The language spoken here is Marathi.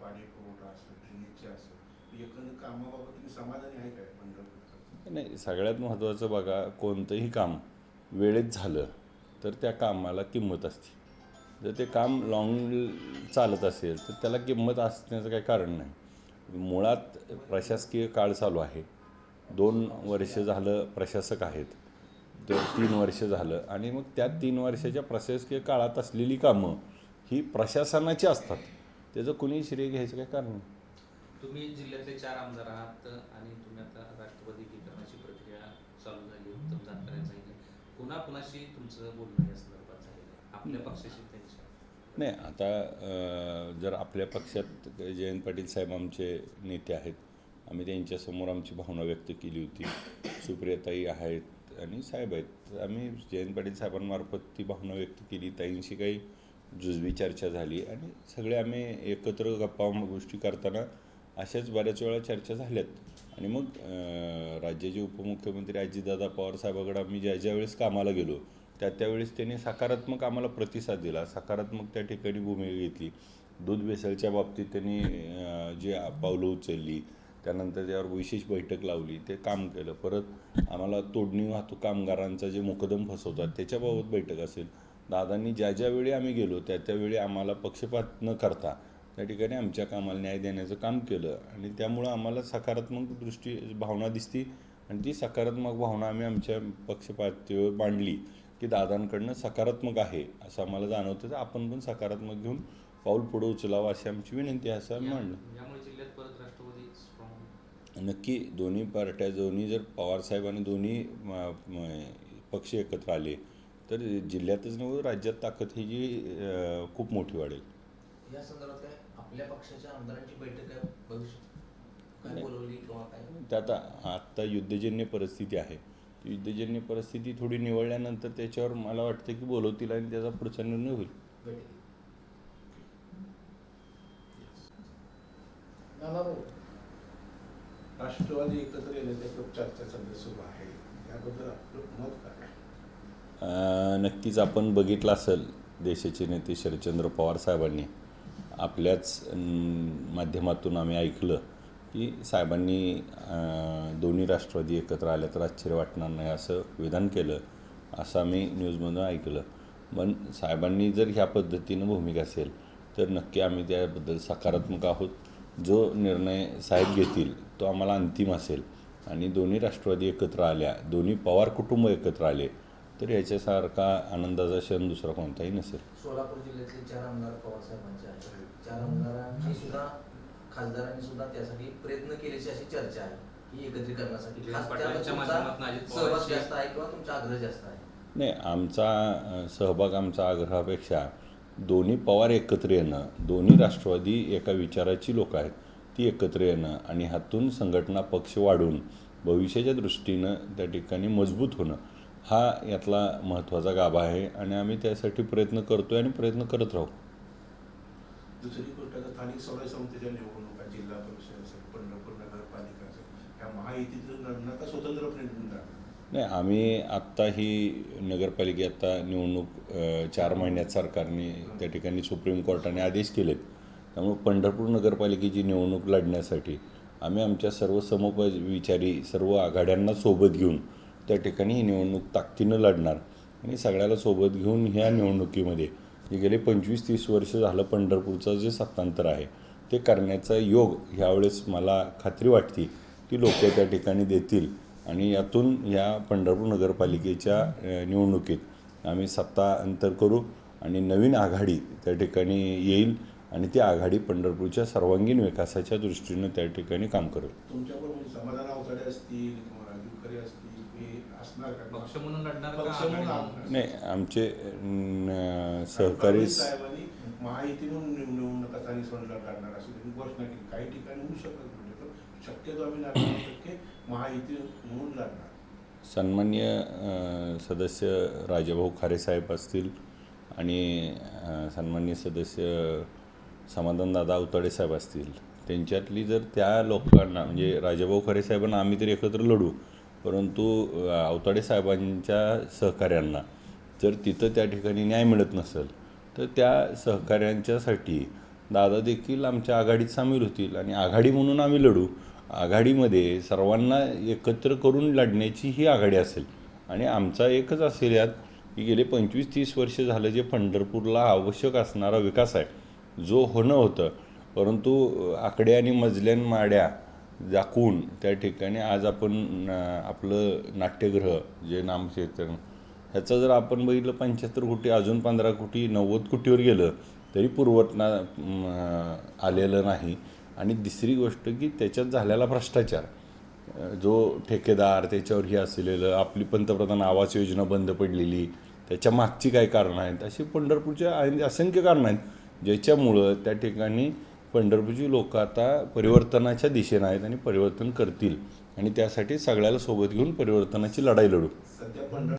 पाणी पुरवठा असेल ड्रेनेजचे असेल एकंदर कामाबाबत तुम्ही समाधानी आहे काय पंढरपूरचं? नाही सगळ्यात महत्त्वाचं बघा कोणतंही काम वेळेत झालं तर त्या कामाला किंमत असते. जर ते काम लॉंग चालत असेल तर त्याला किंमत असण्याचं काही कारण नाही. मुळात प्रशासकीय काळ चालू आहे. दोन वर्ष झालं प्रशासक आहेत तर तीन वर्ष झालं. आणि मग त्या तीन वर्षाच्या प्रशासकीय काळात असलेली कामं ही प्रशासनाची असतात. त्याचं कुणी श्रेय घ्यायचं काही कारण नाही. तुम्ही जिल्ह्यातले चार आमदार आहात आणि तुम्ही आता राष्ट्रपतीकरणाची प्रक्रिया चालू झाली उत्तम जानकर यांनी सांगितलं. पुन्हा कुणाशी तुमचं बोलणं या संदर्भात झालेलं आहे? आपल्या पक्षाशी त्यांच्या. नाही आता जर आपल्या पक्षात जयंत पाटील साहेब आमचे नेते आहेत आम्ही त्यांच्यासमोर आमची भावना व्यक्त केली होती. सुप्रियाताई आहेत आणि साहेब आहेत. आम्ही जयंत पाटील साहेबांमार्फत ती भावना व्यक्त केली. ताईंशी काही जुजबी चर्चा झाली आणि सगळे आम्ही एकत्र गप्पा गोष्टी करताना अशाच बऱ्याच वेळा चर्चा झाल्यात. आणि मग राज्याचे उपमुख्यमंत्री अजितदादा पवार साहेबाकडे आम्ही ज्या ज्या वेळेस कामाला गेलो त्या त्यावेळेस त्यांनी सकारात्मक आम्हाला प्रतिसाद दिला. सकारात्मक त्या ठिकाणी भूमिका घेतली. दूध भेसळच्या बाबतीत त्यांनी जी पावलं उचलली त्यानंतर त्यावर विशेष बैठक लावली ते काम केलं. परत आम्हाला तोडणी वाहतूक कामगारांचा जे मुकदम फसवतात त्याच्याबाबत बैठक असेल. दादांनी ज्या ज्या वेळी आम्ही गेलो त्या त्यावेळी आम्हाला पक्षपात न करता त्या ठिकाणी आमच्या कामाला न्याय देण्याचं काम केलं. आणि त्यामुळं आम्हाला सकारात्मक दृष्टी भावना दिसती. आणि ती सकारात्मक भावना आम्ही आमच्या पक्षपातीवर मांडली की दादांकडनं सकारात्मक आहे असं आम्हाला जाणवतं. तर आपण पण सकारात्मक घेऊन पाऊल पुढं उचलावं अशी आमची विनंती आहे असं आम्ही मांडलं. नक्की दोन्ही पार्ट्या दोन्ही जर पवारसाहेब आणि दोन्ही पक्ष एकत्र आले तर जिल्ह्यातच नव्हे राज्यात ताकद ही जी खूप मोठी वाढेल. या संदर्भात काय आपल्या पक्षाच्या आमदारांची बैठक आहे भविष्यात काय नाही. बोलवली किंवा काय? त्यात आत्ता युद्धजन्य परिस्थिती आहे. ती युद्धजन्य परिस्थिती थोडी निवळल्यानंतर त्याच्यावर मला वाटतं की बोलवतील आणि त्याचा पुढचा निर्णय होईल. राष्ट्रवादी एकत्र येण्याची खूप चर्चा सध्या सुरू आहे. याबद्दल आपलं मत काय? नक्कीच आपण बघितलं असेल देशाचे नेते शरदचंद्र पवार साहेबांनी आपल्याच माध्यमातून आम्ही ऐकलं की साहेबांनी दोन्ही राष्ट्रवादी एकत्र आल्या तर आश्चर्य वाटणार नाही असं विधान केलं असं आम्ही न्यूजमधून ऐकलं. पण साहेबांनी जर ह्या पद्धतीनं भूमिका असेल तर नक्की आम्ही त्याबद्दल सकारात्मक आहोत. जो निर्णय साहेब घेतील तो आम्हाला अंतिम असेल. आणि दोन्ही राष्ट्रवादी एकत्र आल्या दोन्ही पवार कुटुंब एकत्र आले तर याच्यासारखा आनंदाचा क्षण दुसरा कोणताही नसेल. सोलापूर जिल्ह्यातले चार आमदार पवार साहेबांचे आहेत. चार आमदारांनी सुद्धा खासदारांनी सुद्धा त्यासाठी प्रयत्न केल्याची अशी चर्चा आहे एकत्रीकरणासाठी. सहभाग जास्त किंवा तुमचा आग्रह जास्त नाही आमचा सहभाग आमचा आग्रहापेक्षा दोन्ही पवार एकत्र येणं दोन्ही राष्ट्रवादी एका विचाराची लोक आहेत ती एकत्र येणं आणि हातून संघटना पक्ष वाढून भविष्याच्या दृष्टीनं त्या ठिकाणी मजबूत होणं हा यातला महत्त्वाचा गाभा आहे आणि आम्ही त्यासाठी प्रयत्न करतो आणि प्रयत्न करत राहू. दुसरी गोष्ट आता स्थानिक स्वराज्य संस्थेच्या निवडणुका जिल्हा परिषद असेल पंढरपूर नगरपालिका असेल स्वतंत्रपणे निवडून जाणार नाही आम्ही आत्ता ही नगरपालिके आता निवडणूक चार महिन्यात सरकारने त्या ठिकाणी सुप्रीम कोर्टाने आदेश केलेत. त्यामुळे पंढरपूर नगरपालिकेची निवडणूक लढण्यासाठी आम्ही आमच्या सर्व समप विचारी सर्व आघाड्यांना सोबत घेऊन त्या ठिकाणी ही निवडणूक ताकदीनं लढणार. आणि सगळ्याला सोबत घेऊन ह्या निवडणुकीमध्ये जे गेले पंचवीस तीस वर्ष झालं पंढरपूरचं जे सत्तांतर आहे ते करण्याचा योग ह्यावेळेस मला खात्री वाटते की लोक त्या ठिकाणी देतील. आणि यातून या पंढरपूर नगरपालिकेच्या निवडणुकीत आम्ही सत्ता अंतर करू आणि नवीन आघाडी त्या ठिकाणी येईल आणि ती आघाडी पंढरपूरच्या सर्वांगीण विकासाच्या दृष्टीनं त्या ठिकाणी काम करेल. असणार का? पक्ष म्हणून लढणार का? पक्ष म्हणून आघाडी? नाही आमचे फडणवीस सहकारी साहेबांनी महायुतीतून निव- निवडणुका अशी त्यांनी घोषणा केली. काही ठिकाणी होऊ शकत म्हणजे शक्यतो आम्ही नव्याण्णव टक्के महायुती म्हणून लढणार. सन्मान्य अ, सदस्य राजाभाऊ खारेसाहेब असतील आणि अ, सन्मान्य सदस्य समाधानदादा अवताडे साहेब असतील. त्यांच्यातली जर त्या लोकांना म्हणजे राजाभाऊ खरे साहेबांना आम्ही तरी एकत्र लढू. परंतु अवताडे साहेबांच्या सहकाऱ्यांना जर तिथं त्या ठिकाणी न्याय मिळत नसेल तर त्या सहकाऱ्यांच्यासाठी दादा देखील आमच्या आघाडीत सामील होतील. आणि आघाडी म्हणून आम्ही लढू. आघाडीमध्ये सर्वांना एकत्र करून लढण्याची ही आघाडी असेल. आणि आमचा एकच असेल यात की गेले पंचवीस तीस वर्ष झालं जे पंढरपूरला आवश्यक असणारा विकास आहे जो होणं होतं. परंतु आकडे आणि मजल्यान माड्या दाखवून त्या ठिकाणी आज आपण आपलं नाट्यगृह जे नामचेतन ह्याचं जर आपण बघितलं पंच्याहत्तर कोटी अजून पंधरा कोटी नव्वद कोटीवर गेलं तरी पुरवठा आलेलं नाही. आणि दुसरी गोष्ट की त्याच्यात झालेला भ्रष्टाचार. जो ठेकेदार त्याच्यावर हे असलेलं आपली पंतप्रधान आवास योजना बंद पडलेली त्याच्या मागची काय कारणं आहेत अशी पंढरपूरच्या असंख्य कारणं आहेत ज्याच्यामुळं त्या ठिकाणी पंढरपूरची लोक आता परिवर्तनाच्या दिशेनं आहेत आणि परिवर्तन करतील. आणि त्यासाठी सगळ्याला सोबत घेऊन परिवर्तनाची लढाई लढू.